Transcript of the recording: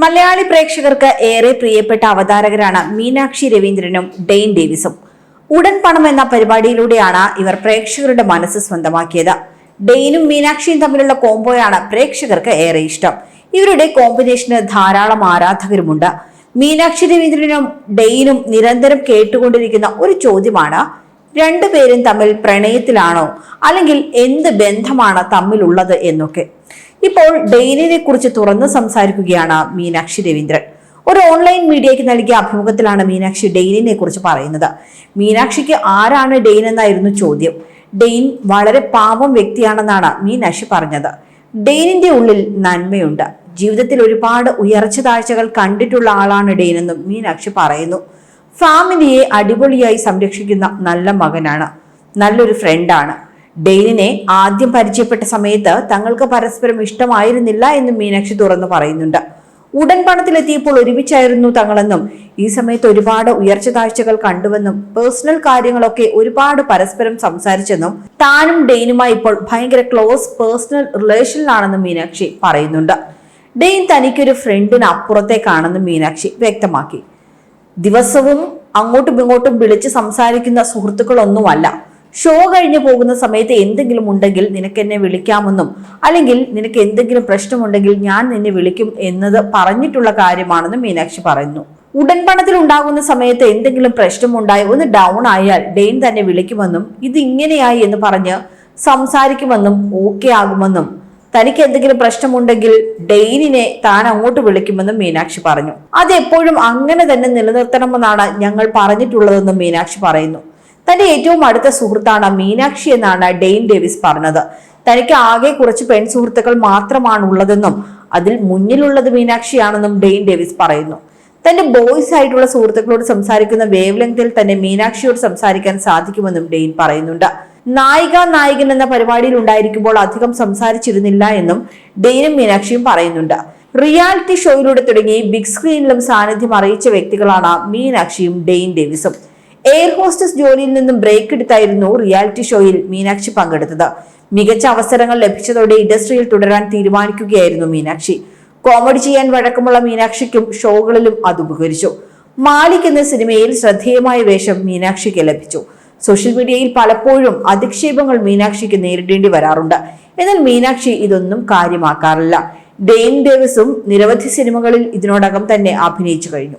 മലയാളി പ്രേക്ഷകർക്ക് ഏറെ പ്രിയപ്പെട്ട അവതാരകരാണ് മീനാക്ഷി രവീന്ദ്രനും ഡെയിൻ ഡേവിസും. ഉടൻ പണം എന്ന പരിപാടിയിലൂടെയാണ് ഇവർ പ്രേക്ഷകരുടെ മനസ്സ് സ്വന്തമാക്കിയത്. ഡെയിനും മീനാക്ഷിയും തമ്മിലുള്ള കോംബോയാണ് പ്രേക്ഷകർക്ക് ഏറെ ഇഷ്ടം. ഇവരുടെ കോമ്പിനേഷന് ധാരാളം ആരാധകരുമുണ്ട്. മീനാക്ഷി രവീന്ദ്രനും ഡെയിനും നിരന്തരം കേട്ടുകൊണ്ടിരിക്കുന്ന ഒരു ചോദ്യമാണ് രണ്ടുപേരും തമ്മിൽ പ്രണയത്തിലാണോ? അല്ലെങ്കിൽ എന്ത് ബന്ധമാണ് തമ്മിലുള്ളത് എന്നൊക്കെ. ഇപ്പോൾ ഡെയിനിനെ കുറിച്ച് തുറന്ന് സംസാരിക്കുകയാണ് മീനാക്ഷി രവീന്ദ്രൻ. ഒരു ഓൺലൈൻ മീഡിയയ്ക്ക് നൽകിയ അഭിമുഖത്തിലാണ് മീനാക്ഷി ഡെയിനിനെ കുറിച്ച് പറയുന്നത്. മീനാക്ഷിക്ക് ആരാണ് ഡെയിൻ എന്നായിരുന്നു ചോദ്യം. ഡെയിൻ വളരെ പാവം വ്യക്തിയാണെന്നാണ് മീനാക്ഷി പറഞ്ഞത്. ഡെയിനിന്റെ ഉള്ളിൽ നന്മയുണ്ട്. ജീവിതത്തിൽ ഒരുപാട് ഉയർച്ച താഴ്ചകൾ കണ്ടിട്ടുള്ള ആളാണ് ഡെയിൻ എന്നും മീനാക്ഷി പറയുന്നു. ഫാമിലിയെ അടിപൊളിയായി സംരക്ഷിക്കുന്ന നല്ല മകനാണ്. നല്ലൊരു ഫ്രണ്ടാണ് ഡെയിനിനെ ആദ്യം പരിചയപ്പെട്ട സമയത്ത് തങ്ങൾക്ക് പരസ്പരം ഇഷ്ടമായിരുന്നില്ല എന്നും മീനാക്ഷി തുറന്നു പറയുന്നുണ്ട്. ഉടൻ പണത്തിലെത്തിയപ്പോൾ ഒരുമിച്ചായിരുന്നു തങ്ങളെന്നും ഈ സമയത്ത് ഒരുപാട് ഉയർച്ച താഴ്ചകൾ കണ്ടുവെന്നും പേഴ്സണൽ കാര്യങ്ങളൊക്കെ ഒരുപാട് പരസ്പരം സംസാരിച്ചെന്നും താനും ഡെയിനുമായി ഇപ്പോൾ ഭയങ്കര ക്ലോസ് പേഴ്സണൽ റിലേഷനിലാണെന്നും മീനാക്ഷി പറയുന്നുണ്ട്. ഡെയിൻ തനിക്കൊരു ഫ്രണ്ടിന് അപ്പുറത്തേക്കാണെന്നും മീനാക്ഷി വ്യക്തമാക്കി. ദിവസവും അങ്ങോട്ടും ഇങ്ങോട്ടും വിളിച്ച് സംസാരിക്കുന്ന സുഹൃത്തുക്കളൊന്നുമല്ല. ഷോ കഴിഞ്ഞു പോകുന്ന സമയത്ത് എന്തെങ്കിലും ഉണ്ടെങ്കിൽ നിനക്ക് എന്നെ വിളിക്കാമെന്നും അല്ലെങ്കിൽ നിനക്ക് എന്തെങ്കിലും പ്രശ്നമുണ്ടെങ്കിൽ ഞാൻ നിന്നെ വിളിക്കും എന്നത് പറഞ്ഞിട്ടുള്ള കാര്യമാണെന്നും മീനാക്ഷി പറയുന്നു. ഉടൻ പണത്തിൽ ഉണ്ടാകുന്ന സമയത്ത് എന്തെങ്കിലും പ്രശ്നമുണ്ടായി ഒന്ന് ഡൗൺ ആയാൽ ഡെയിൻ തന്നെ വിളിക്കുമെന്നും ഇത് ഇങ്ങനെയായി എന്ന് പറഞ്ഞ് സംസാരിക്കുമെന്നും ഓക്കെ ആകുമെന്നും തനിക്ക് എന്തെങ്കിലും പ്രശ്നമുണ്ടെങ്കിൽ ഡെയിനിനെ താൻ അങ്ങോട്ട് വിളിക്കുമെന്നും മീനാക്ഷി പറഞ്ഞു. അത് എപ്പോഴും അങ്ങനെ തന്നെ നിലനിർത്തണമെന്നാണ് ഞങ്ങൾ പറഞ്ഞിട്ടുള്ളതെന്നും മീനാക്ഷി പറയുന്നു. തന്റെ ഏറ്റവും അടുത്ത സുഹൃത്താണ് മീനാക്ഷി എന്നാണ് ഡെയിൻ ഡേവിസ് പറഞ്ഞത്. തനിക്ക് ആകെ കുറച്ച് പെൺ സുഹൃത്തുക്കൾ മാത്രമാണ് ഉള്ളതെന്നും അതിൽ മുന്നിലുള്ളത് മീനാക്ഷിയാണെന്നും ഡെയിൻ ഡേവിസ് പറയുന്നു. തന്റെ ബോയ്സ് ആയിട്ടുള്ള സുഹൃത്തുക്കളോട് സംസാരിക്കുന്ന വേവ് ലെങ്തിൽ തന്നെ മീനാക്ഷിയോട് സംസാരിക്കാൻ സാധിക്കുമെന്നും ഡെയിൻ പറയുന്നുണ്ട്. നായിക നായകൻ എന്ന പരിപാടിയിൽ ഉണ്ടായിരിക്കുമ്പോൾ അധികം സംസാരിച്ചിരുന്നില്ല എന്നും ഡെയിനും മീനാക്ഷിയും പറയുന്നുണ്ട്. റിയാലിറ്റി ഷോയിലൂടെ തുടങ്ങി ബിഗ് സ്ക്രീനിലും സാന്നിധ്യം അറിയിച്ച വ്യക്തികളാണ് മീനാക്ഷിയും ഡെയിൻ ഡേവിസും. എയർ ഹോസ്റ്റസ് ജോലിയിൽ നിന്നും ബ്രേക്ക് എടുത്തായിരുന്നു റിയാലിറ്റി ഷോയിൽ മീനാക്ഷി പങ്കെടുത്തത്. മികച്ച അവസരങ്ങൾ ലഭിച്ചതോടെ ഇൻഡസ്ട്രിയിൽ തുടരാൻ തീരുമാനിക്കുകയായിരുന്നു മീനാക്ഷി. കോമഡി ചെയ്യാൻ വഴക്കമുള്ള മീനാക്ഷിക്കും ഷോകളിലും അത് ഉപകരിച്ചു. മാലിക് എന്ന സിനിമയിൽ ശ്രദ്ധേയമായ വേഷം മീനാക്ഷിക്ക് ലഭിച്ചു. സോഷ്യൽ മീഡിയയിൽ പലപ്പോഴും അധിക്ഷേപങ്ങൾ മീനാക്ഷിക്ക് നേരിടേണ്ടി വരാറുണ്ട്. എന്നാൽ മീനാക്ഷി ഇതൊന്നും കാര്യമാക്കാറില്ല. ഡെയിൻ ഡേവിസും നിരവധി സിനിമകളിൽ ഇതിനോടകം തന്നെ അഭിനയിച്ചു കഴിഞ്ഞു.